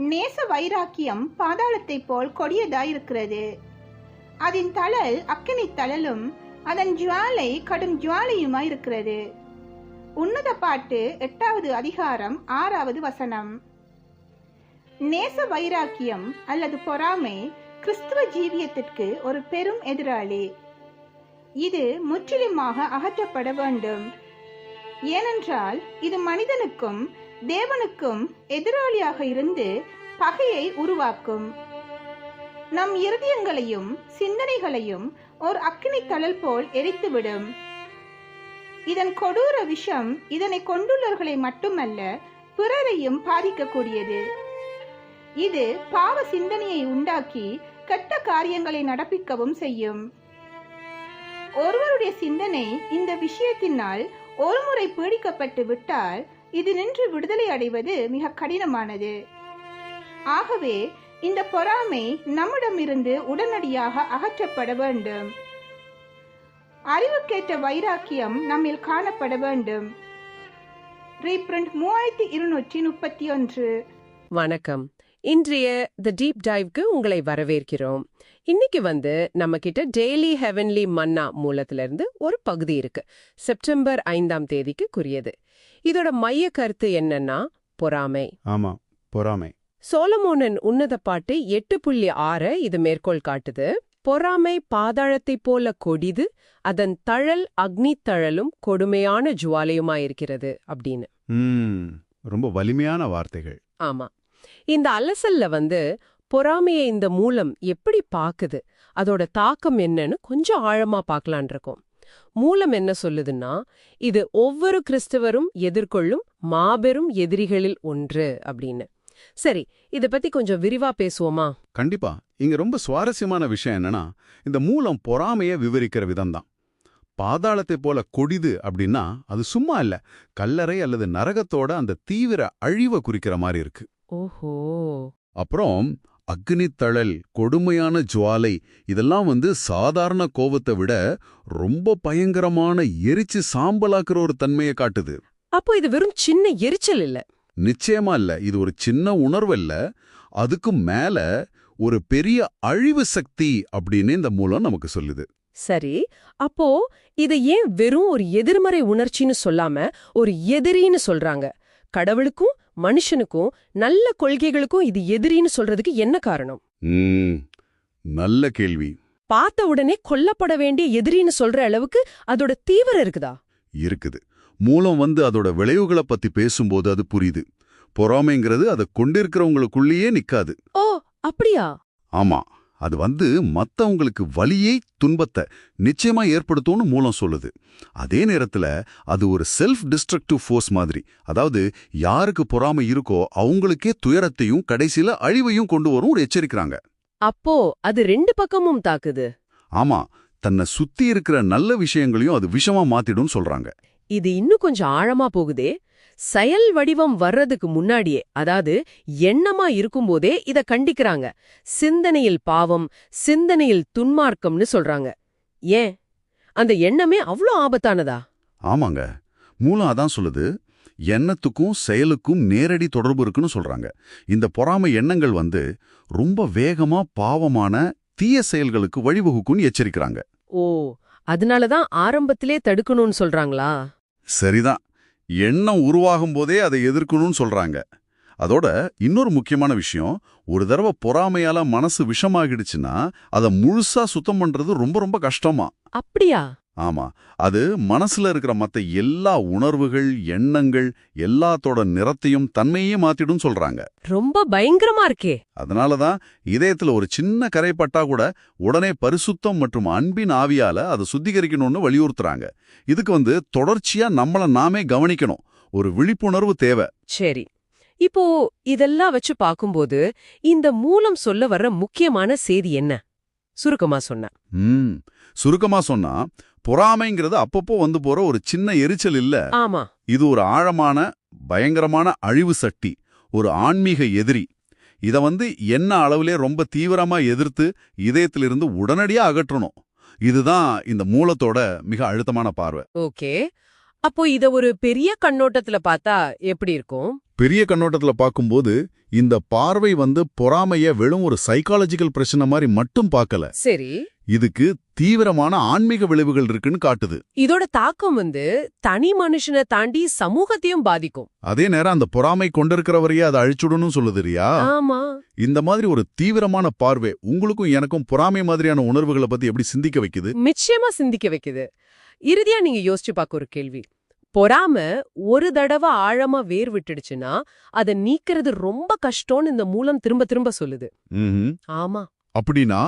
நேச வைராக்கியம் பாதாளத்தைப் போல் கொடியதாயிருக்கிறது. அதன் தழல் அக்கினி தழலும் அதன் ஜுவாலை கடும் ஜுவாலையுமாயிருக்கிறது. உன்னத பாட்டு எட்டாவது அதிகாரம் ஆறாவது வசனம். நேச வைராக்கியம் அல்லது பொறாமை கிறிஸ்துவ ஜீவியத்திற்கு ஒரு பெரும் எதிராளி. இது முற்றிலுமாக அகற்றப்பட வேண்டும். ஏனென்றால் இது மனிதனுக்கும் தேவனுக்கும் எதிராளியாக இருந்து பகையை உருவாக்கும். நம் இருதயங்களையும் சிந்தனைகளையும் ஒரு அக்கினி தழல் போல் எரித்துவிடும். இதன் கொடூர விஷம் இதனை கொண்டுள்ளவர்களை மட்டுமல்ல பிறரையும் பாதிக்கக்கூடியது. இது பாவ சிந்தனையை உண்டாக்கி கெட்ட காரியங்களை நடப்பிக்கவும் செய்யும். ஒருவருடைய சிந்தனை இந்த விஷயத்தினால் ஒருமுறை பீடிக்கப்பட்டு விட்டால் இது நின்று விடுதலை அடைவது மிக கடினமானது. ஆகவே இந்த பொறாமை நம்மிடமிருந்து உடனடியாக அகற்றப்பட வேண்டும். அறிவுக்கேற்ற வைராக்கியம் நம்மில் காணப்பட வேண்டும். ரீப்ரிண்ட் மூவாயிரத்தி இருநூற்றி முப்பத்தி ஒன்று. வணக்கம். இன்றைய தி டீப் டைவ்க்கு உங்களை வரவேற்கிறோம். இன்னைக்கு வந்து நம்ம கிட்ட டெய்லி ஹெவன்லி மன்னா மூலத்துல இருந்து ஒரு பகுதி இருக்கு. செப்டம்பர் ஐந்தாம் தேதிக்கு குறியது. இதோட மைய கருத்து என்னன்னா பொறாமை. ஆமா பொறாமை. சோலமோனன் உன்னத பாட்டு எட்டு புள்ளி ஆறு இது மேற்கோள் காட்டுது. பொறாமை பாதாளத்தைப் போல கொடிது அதன் தழல் அக்னி தழலும் கொடுமையான ஜுவாலையுமாயிருக்கிறது அப்படின்னு. ரொம்ப வலிமையான வார்த்தைகள். ஆமா. இந்த அலசல்ல வந்து பொறாமையை இந்த மூலம் எப்படி பாக்குது அதோட தாக்கம் என்னன்னு கொஞ்சம் ஆழமா பார்க்கலான் இருக்கோம் மூலம் என்ன சொல்லுதுன்னா இது ஒவ்வொரு கிறிஸ்தவரும் எதிர்கொள்ளும் மாபெரும் எதிரிகளில் ஒன்று அப்படின்னு. சரி இத பத்தி கொஞ்சம் விரிவா பேசுவோமா? கண்டிப்பா. இங்க ரொம்ப சுவாரஸ்யமான விஷயம் என்னன்னா இந்த மூலம் பொறாமைய விவரிக்கிற விதம்தான். பாதாளத்தை போல கொடிது அப்படின்னா அது சும்மா இல்ல. கல்லறை அல்லது நரகத்தோட அந்த தீவிர அழிவை குறிக்கிற மாதிரி இருக்கு. ஓஹோ. அப்புறம் அக்னி தழல் கொடுமையான ஜுவாலை இதெல்லாம் வந்து சாதாரண கோவத்தை விட ரொம்ப பயங்கரமான எரிச்சு சாம்பலாக்குற ஒரு தன்மையை காட்டுது. அப்போ இது வெறும் சின்ன எரிச்சல் இல்ல. நிச்சயமா இல்ல. இது ஒரு சின்ன உணர்வு இல்ல. அதுக்கும் மேல ஒரு பெரிய அழிவு சக்தி அப்படின்னு இந்த மூலம் நமக்கு சொல்லுது. சரி. அப்போ இத ஏன் வெறும் ஒரு எதிர்மறை உணர்ச்சின்னு சொல்லாம ஒரு எதிரின்னு சொல்றாங்க? கடவுளுக்கும் மனுஷனுக்கும் நல்ல கொள்கைகளுக்கும் இது எதிரின்னு சொல்றதுக்கு என்ன காரணம்? நல்ல கேள்வி. பார்த்த உடனே கொல்லப்பட வேண்டிய எதிரின்னு சொல்ற அளவுக்கு அதோட தீவிரம் இருக்குதா? இருக்குது. மூலம் வந்து அதோட விளைவுகளை பத்தி பேசும்போது அது புரியுது. பொறாமைங்கிறது அதை கொண்டிருக்கிறவங்களுக்குள்ளேயே நிக்காது. ஓ அப்படியா? ஆமா அது வந்து மத்தவங்களுக்கு வலியை துன்பத்தை நிச்சயமா ஏற்படுத்தும்னு மூலம் சொல்லுது. அதே நேரத்துல அது ஒரு செல்ஃப் டிஸ்ட்ரக்டிவ் ஃபோர்ஸ் மாதிரி. அதாவது யாருக்கு பொறாமை இருக்கோ அவங்களுக்கே துயரத்தையும் கடைசியில அழிவையும் கொண்டு வரும் ஒரு எச்சரிக்கிறாங்க. அப்போ அது ரெண்டு பக்கமும் தாக்குது. ஆமா தன்னை சுத்தி இருக்கிற நல்ல விஷயங்களையும் அது விஷமா மாத்திடும் சொல்றாங்க. இது இன்னும் கொஞ்சம் ஆழமா போகுதே. செயல் வடிவம் வர்றதுக்கு முன்னாடியே அதாவது எண்ணமா இருக்கும்போதே இத கண்டிக்கிறாங்க. சிந்தனையில் பாவம் சிந்தனையில் துன்மார்க்கம்னு சொல்றாங்க. ஏன்? அந்த எண்ணமே அவ்ளோ ஆபத்தானதா? ஆமாங்க. மூலம் அதான் சொல்லுது எண்ணத்துக்கும் செயலுக்கும் நேரடி தொடர்பு இருக்குன்னு சொல்றாங்க. இந்த பொறாமை எண்ணங்கள் வந்து ரொம்ப வேகமா பாவமான தீய செயல்களுக்கு வழிவகுக்கும்னு எச்சரிக்கிறாங்க. ஓ அதனாலதான் ஆரம்பத்திலே தடுக்கணும்னு சொல்றாங்களா? சரிதான். எண்ணம் உருவாகும் போதே அதை எதிர்க்கணும்னு சொல்றாங்க. அதோட இன்னொரு முக்கியமான விஷயம் ஒரு தடவை பொறாமையால மனசு விஷமாகிடுச்சுன்னா அதை முழுசா சுத்தம் பண்றது ரொம்ப ரொம்ப கஷ்டமா. அப்படியா? ஆமா. அது மனசுல இருக்கிற மத்த எல்லா உணர்வுகள் எண்ணங்கள் எல்லாத்தோட நிறத்தையும் தன்மையே மாத்திடும் சொல்றாங்க. ரொம்ப பயங்கரமா இருக்கே. அதனால தான் இதயத்துல ஒரு சின்ன கரை பட்டா கூட உடனே பரிசுத்தம் மற்றும் அன்பின் ஆவியால அதை சுத்திகரிக்கணும்னு வலியுறுத்துறாங்க. இதுக்கு வந்து தொடர்ச்சியா நம்மள நாமே கவனிக்கணும். ஒரு விழிப்புணர்வு தேவை. சரி. இப்போ இதெல்லாம் வச்சு பாக்கும்போது இந்த மூலம் சொல்ல வர்ற முக்கியமான செய்தி என்ன? சுருக்கமா சொன்ன. சுருக்கமா சொன்னா பொறாமைங்கிறது அப்பப்போ வந்து போற ஒரு சின்ன எரிச்சல் இல்ல. ஆமா. இது ஒரு ஆழமான பயங்கரமான அழிவு சக்தி ஒரு ஆன்மீக எதிரி. இத வந்து என்ன அளவிலே ரொம்ப தீவிரமா எதிர்த்து இதயத்திலிருந்து உடனடியா அகற்றணும். இதுதான் இந்த மூலத்தோட மிக அழுத்தமான பார்வை. ஓகே. அப்போ இத ஒரு பெரிய கண்ணோட்டத்துல பார்த்தா எப்படி இருக்கும்? பெரிய கண்ணோட்டத்துல பார்க்கும்போது இந்த பார்வை வந்து பொறாமைய வெறும் ஒரு சைக்காலஜிக்கல் பிரச்சனை மாதிரி மட்டும் பார்க்கல. சரி. இதுக்கு தீவிரமான ஆன்மீக விளைவுகள் இருக்குன்னு காட்டுது. இதோட தாக்கம் வந்து தனி மனுஷனை தாண்டி சமூகத்தையும் பாதிக்கும். அதே நேரம் அந்த பொறாமை கொண்டிருக்கிறவரையே அதை அழிச்சுடணும் சொல்லுது ரியா ஆமா. இந்த மாதிரி ஒரு தீவிரமான பார்வை உங்களுக்கும் எனக்கும் பொறாமை மாதிரியான உணர்வுகளை பத்தி எப்படி சிந்திக்க வைக்குது? நிச்சயமா சிந்திக்க வைக்குது. இறுதியா நீங்க யோசிச்சு பார்க்க ஒரு கேள்வி. பொறாம ஒரு தடவை ஆழமா வேர் விட்டுடுச்சுன்னா அதை நீக்கிறது ரொம்ப கஷ்டம்னு இந்த மூலம் திரும்ப திரும்ப சொல்லுது. ஆமா. அப்படின்னா?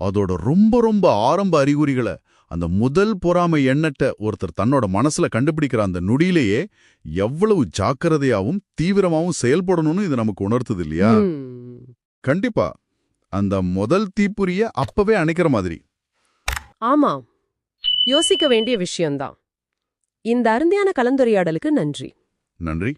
அதோட ரொம்ப ரொம்ப ஆரம்ப அறிகுறிகளை அந்த முதல் பொறாமை எண்ணத்தை ஒருத்தர் தன்னோட மனசுல கண்டுபிடிக்கிற அந்த நொடியிலேயே எவ்வளவு ஜாக்கிரதையாவும் தீவிரமாவும் செயல்படணும்னு இது நமக்கு உணர்த்துது இல்லையா. கண்டிப்பா. அந்த முதல் தீப்புரிய அப்பவே அணைக்கிற மாதிரி. ஆமா யோசிக்க வேண்டிய விஷயம்தான். இந்த அருந்தியான கலந்துரையாடலுக்கு நன்றி. நன்றி.